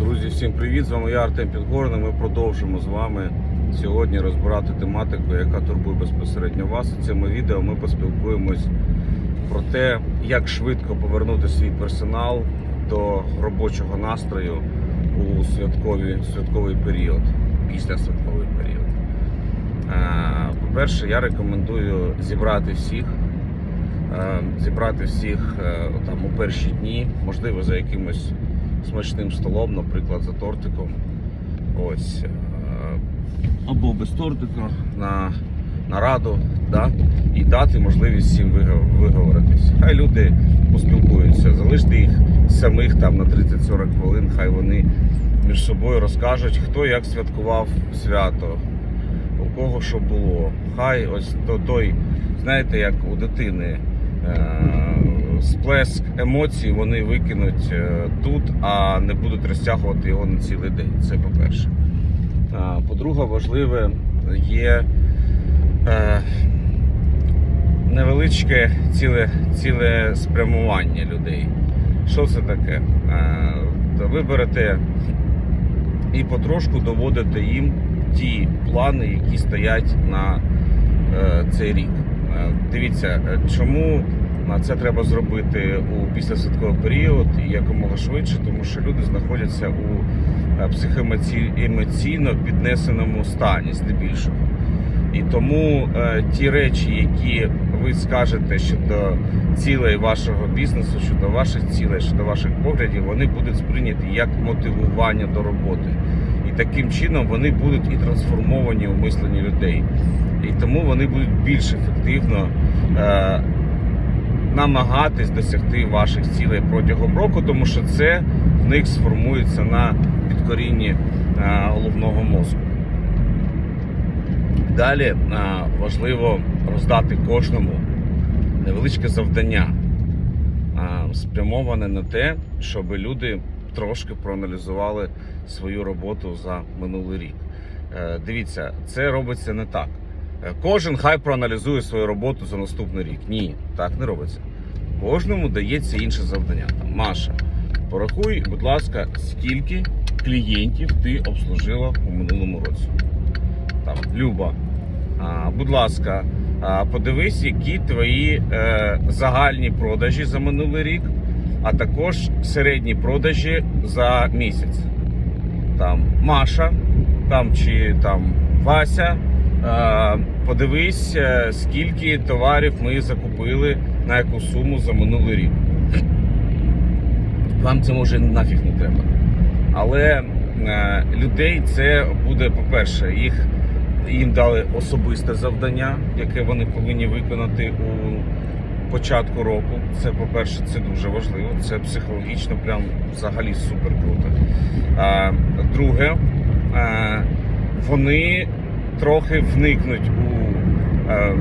Друзі, всім привіт! З вами я Артем Підгорний. Ми продовжимо з вами сьогодні розбирати тематику, яка турбує безпосередньо вас. У цьому відео ми поспілкуємось про те, як швидко повернути свій персонал до робочого настрою у святкові, святковий період, після святковий період. Е, По-перше, я рекомендую зібрати всіх. е, Зібрати всіх е, там у перші дні, можливо, за якимось смачним столом, наприклад, за тортиком. Ось. е, Або без тортика на, на раду, да? і дати можливість всім виговоритись. Хай люди поспілкуються, залиште їх самих там на 30-40 хвилин, хай вони між собою розкажуть, хто як святкував свято, у кого що було. Хай ось то той, знаєте, як у дитини. е, Сплеск емоцій вони викинуть е, тут, а не будуть розтягувати його на цілий день. Це по-перше. По-друге, важливе є е, невеличке ціле, ціле спрямування людей. Що це таке? Е, ви берете і потрошку доводите їм ті плани, які стоять на цей рік. Дивіться, чому це треба зробити у післясвятковий період і якомога швидше, тому що люди знаходяться у е, психоемоційно піднесеному стані здебільшого. І тому е, ті речі, які ви скажете щодо цілей вашого бізнесу, щодо ваших цілей, щодо ваших поглядів, вони будуть сприйняті як мотивування до роботи. І таким чином вони будуть і трансформовані у мисленні людей. І тому вони будуть більш ефективно е, намагатись досягти ваших цілей протягом року, тому що це в них сформується на підкорінні е, головного мозку. Далі е, важливо роздати кожному невеличке завдання, е, спрямоване на те, щоб люди трошки проаналізували свою роботу за минулий рік. Дивіться, це робиться не так. Кожен хай проаналізує свою роботу за наступний рік. Ні, так не робиться. Кожному дається інше завдання. Там, Маша, порахуй, будь ласка, скільки клієнтів ти обслужила у минулому році. Там, Люба, а, будь ласка, а, подивись, які твої е, загальні продажі за минулий рік, а також середні продажі за місяць. Там Маша, там чи там Вася. Е, Подивись, е, скільки товарів ми закупили на яку суму за минулий рік. Вам це може нафіг не треба. Але е, людей це буде, по-перше, їх їм дали особисте завдання, яке вони повинні виконати у початку року. Це, по-перше, це дуже важливо. Це психологічно, прям взагалі супер круто. Друге, вони трохи вникнуть у е,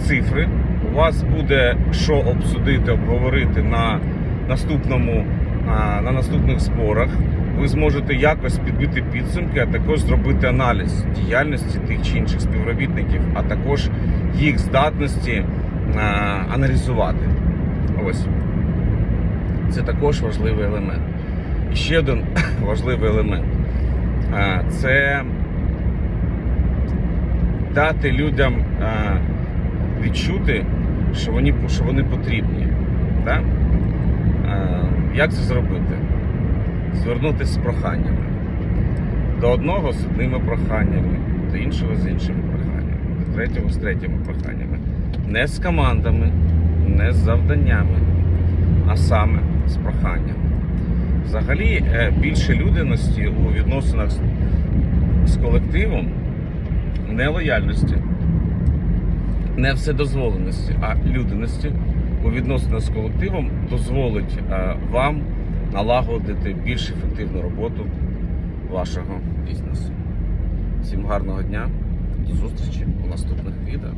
цифри. У вас буде що обсудити, обговорити на наступному а, на наступних зборах. Ви зможете якось підбити підсумки, а також зробити аналіз діяльності тих чи інших співробітників, а також їх здатності а, аналізувати. Ось це також важливий елемент. І ще один важливий елемент це дати людям а, відчути, що вони, що вони потрібні. Так? Е, Як це зробити? Звернутися з проханнями. До одного з одними проханнями, до іншого з іншими проханнями, до третього з третіми проханнями. Не з командами, не з завданнями, а саме з проханнями. Взагалі, е, більше людяності у відносинах з колективом не лояльності, не вседозволеності, а людяності у відносинах з колективом дозволить е, вам налагодити більш ефективну роботу вашого бізнесу. Всім гарного дня, до зустрічі у наступних відео.